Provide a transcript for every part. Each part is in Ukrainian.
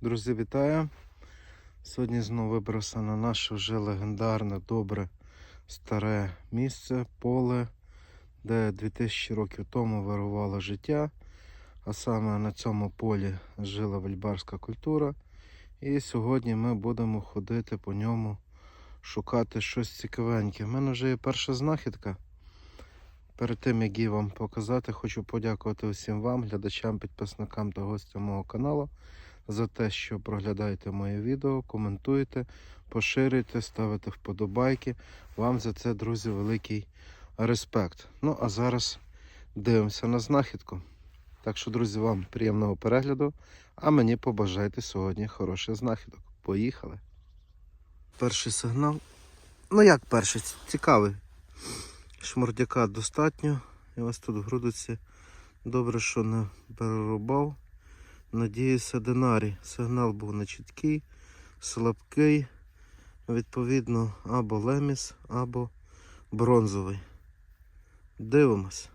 Друзі, вітаю! Сьогодні знову вибрався на наше вже легендарне, добре, старе місце, поле, де 2000 років тому вирувало життя, а саме на цьому полі жила вельбарська культура. І сьогодні ми будемо ходити по ньому, шукати щось цікавеньке. У мене вже є перша знахідка. Перед тим, як її вам показати, хочу подякувати усім вам, глядачам, підписникам та гостям мого каналу за те, що проглядаєте моє відео, коментуєте, поширюєте, ставите вподобайки. Вам за це, друзі, великий респект. Ну, а зараз дивимося на знахідку. Так що, друзі, вам приємного перегляду, а мені побажайте сьогодні хороших знахідок. Поїхали. Перший сигнал. Ну як перший? Цікавий. Шмурдяка достатньо. І ось тут в грудиці добре, що не перерубав. Надіюся, динарій. Сигнал був нечіткий, слабкий. Відповідно, або леміс, або бронзовий. Дивимось.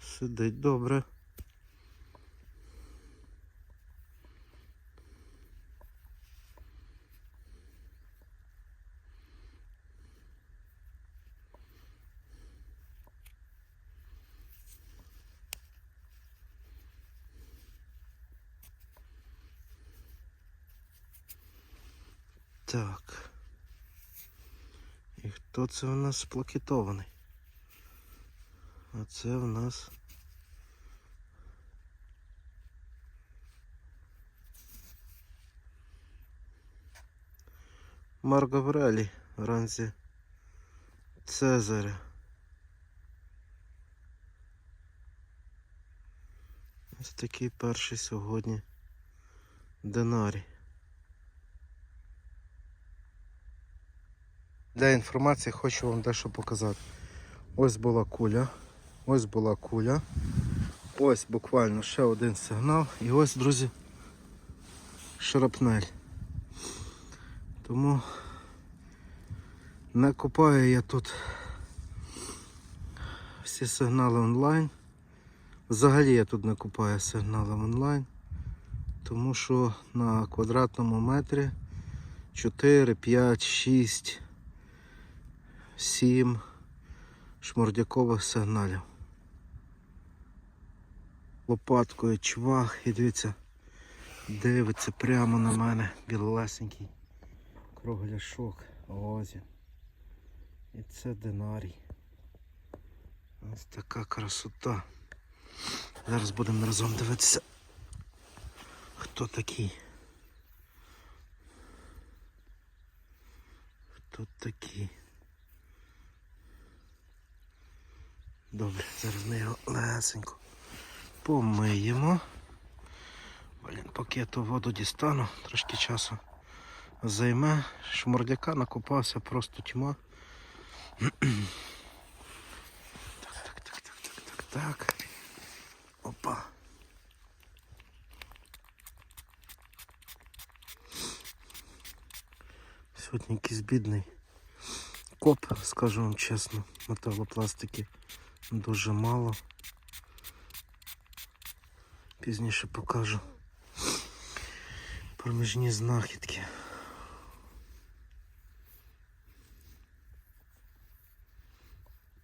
Сидить добре. Так. І хто це у нас сплакітований? А це у нас. Марк Гаврелі в ранзі Цезаря. Ось такий перший сьогодні динарій. Для інформації хочу вам дещо показати. Ось була куля, ось була куля, ось буквально ще один сигнал і ось, друзі, шрапнель. Тому не копаю я тут всі сигнали онлайн. Взагалі я тут не купаю сигнали онлайн, тому що на квадратному метрі 4, 5, 6, 7 шмордякових сигналів. Лопаткою чвах і дивіться, дивиться прямо на мене білолесенький кругляшок. Він. І це динарій. Ось така красота. Зараз будемо разом дивитися, хто такий. Хто такий. Добре, зараз ми його лесенько помиємо. Блін, поки я ту воду дістану, трошки часу займе. Шмурдяка накопався просто тьма. Так, так, так, так, так, так, так. Опа. Сьогодні якийсь бідний коп, скажу вам чесно, металопластики дуже мало. Пізніше покажу проміжні знахідки.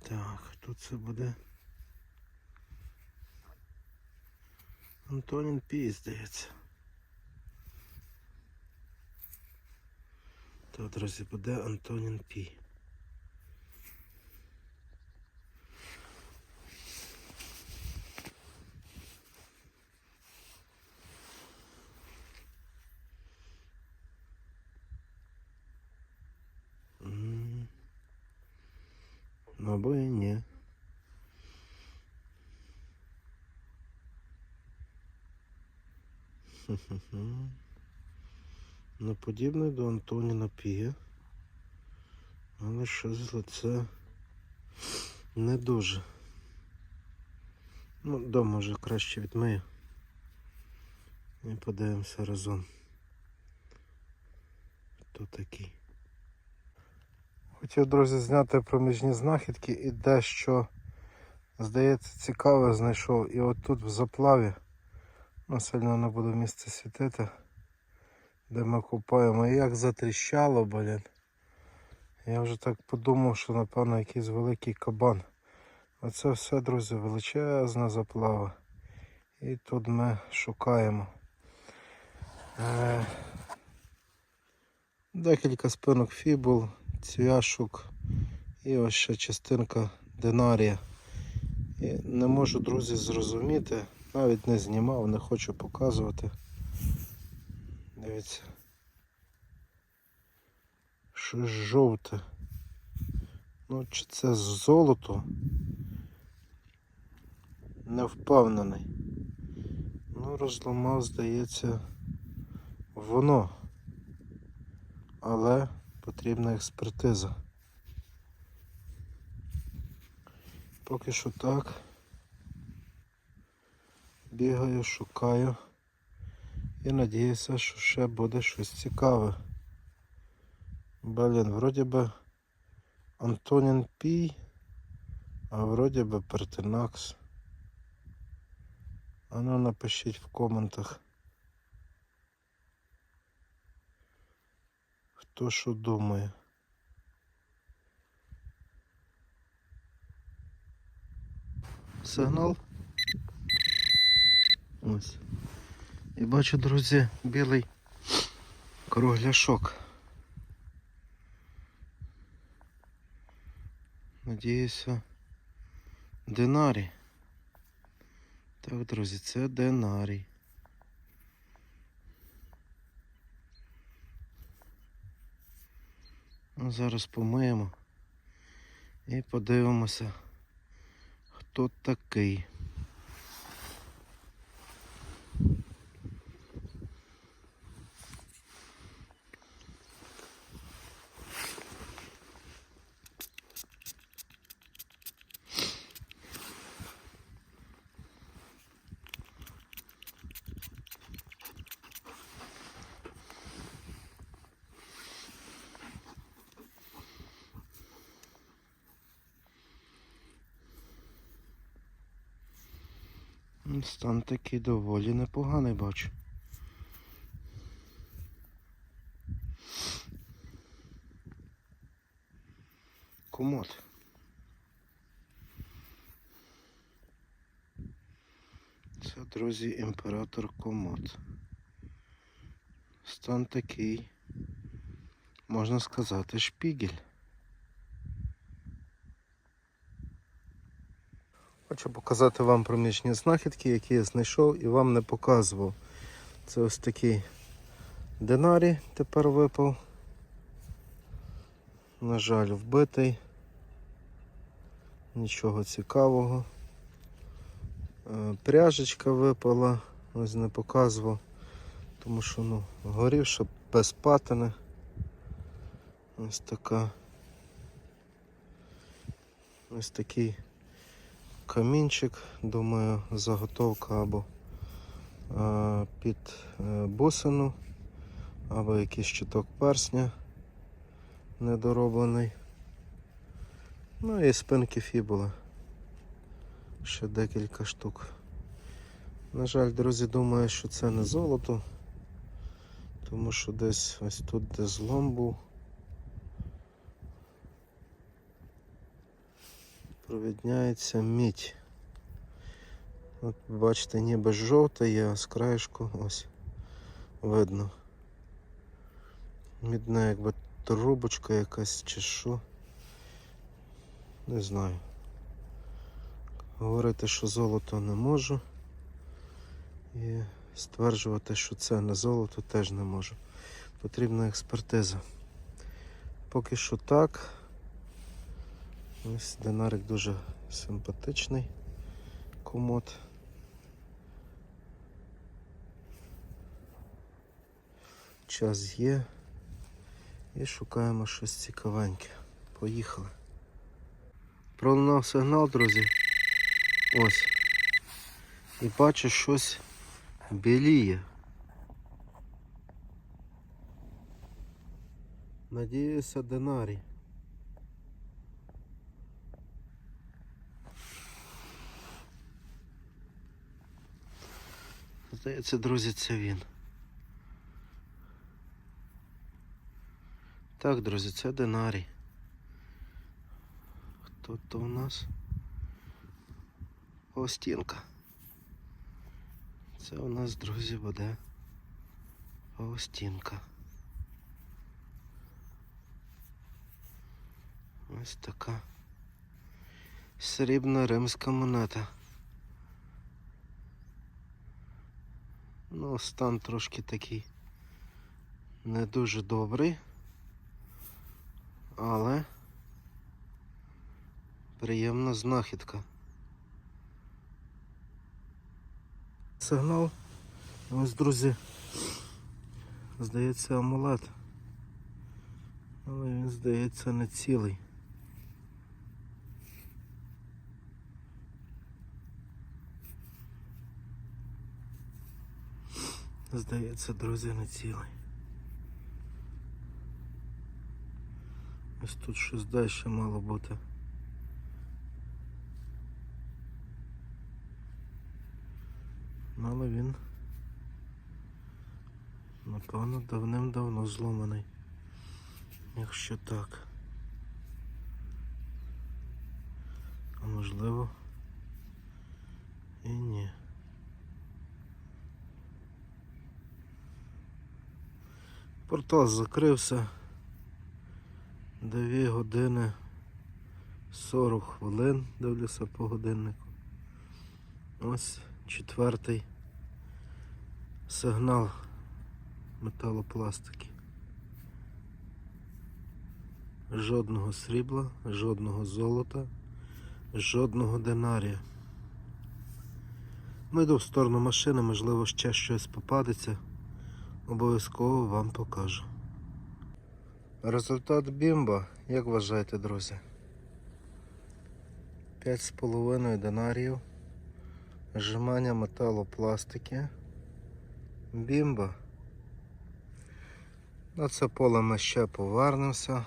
Так, хто це буде? Антонін Пі, здається. Так, друзі, буде Антонін Пі. Або і ні. Ну, подібний до Антоніна Пія. Але щось з лице не дуже. Ну, дома вже краще відмию. І подивимося разом. Хто такий? Хотів, друзі, зняти проміжні знахідки і дещо, здається, цікаве знайшов. І от тут в заплаві, ну сильно не буду місце світити, де ми купаємо. І як затріщало, блін. Я вже так подумав, що напевно якийсь великий кабан. Оце все, друзі, величезна заплава. І тут ми шукаємо. Е, Декілька спинок фібул, цвяшок і ось ще частинка динарія. І не можу, друзі, зрозуміти, навіть не знімав, не хочу показувати. Дивіться. Щось жовте. Ну, чи це золото? Не впевнений. Ну, розламав, здається, воно. Але потрібна експертиза. Поки що так. Бігаю, шукаю і надіюся, що ще буде щось цікаве. Блін, вроді би Антонін Пій, а вроді би Пертинакс. А ну напишіть в коментах. Хто що думає. Сигнал. Ось. І бачу, друзі, білий кругляшок. Надіюся, динарій. Так, друзі, це динарій. Ну, зараз помиємо і подивимося, хто такий. Стан такий доволі непоганий бачу. Комод. Це, друзі, імператор комод. Стан такий, можна сказати, шпігель. Хочу показати вам проміжні знахідки, які я знайшов і вам не показував. Це ось такий динарій тепер випав. На жаль, вбитий. Нічого цікавого. Е, Пряжечка випала, ось не показував, тому що ну, горівша без патини. Ось така. Ось такий камінчик, думаю, заготовка або е, під е, бусину, або якийсь щиток персня недороблений. Ну і спинки фібули. Ще декілька штук. На жаль, друзі, думаю, що це не золото, тому що десь ось тут де злом був. Провідняється мідь. От бачите, ніби жовте є, а з краєшку ось видно. Мідна якби трубочка якась чи що. Не знаю. Говорити, що золото не можу. І стверджувати, що це не золото, теж не можу. Потрібна експертиза. Поки що так. Ось динарик дуже симпатичний комод. Час є. І шукаємо щось цікавеньке. Поїхали. Пролунав сигнал, друзі. Ось. І бачу щось біліє. Надіюся, динарій. Здається, друзі, це він. Так, друзі, це динарій. Хто то у нас? Остінка. Це у нас, друзі, буде Остінка. Ось така срібна римська монета. Ну, стан трошки такий не дуже добрий, але приємна знахідка. Сигнал. Ось, друзі, здається, амулет. Але він, здається, не цілий. Здається, друзі, не цілий. Ось тут щось далі мало бути. Ну, Але він, напевно, давним-давно зломаний. Якщо так. А можливо і ні. Портал закрився. 2 години 40 хвилин, дивлюся по годиннику. Ось четвертий сигнал металопластики. Жодного срібла, жодного золота, жодного динарія. Ну йду в сторону машини, можливо, ще щось попадеться. Обов'язково вам покажу. Результат бімба, як вважаєте, друзі? 5,5 динаріїв, зжимання металопластики. Бімба. На це поле ми ще повернемося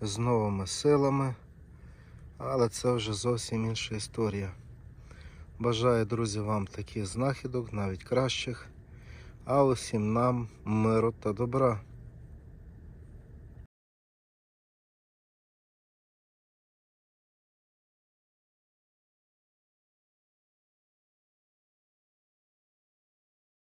з новими силами, але це вже зовсім інша історія. Бажаю, друзі, вам таких знахідок, навіть кращих, а усім нам миру та добра.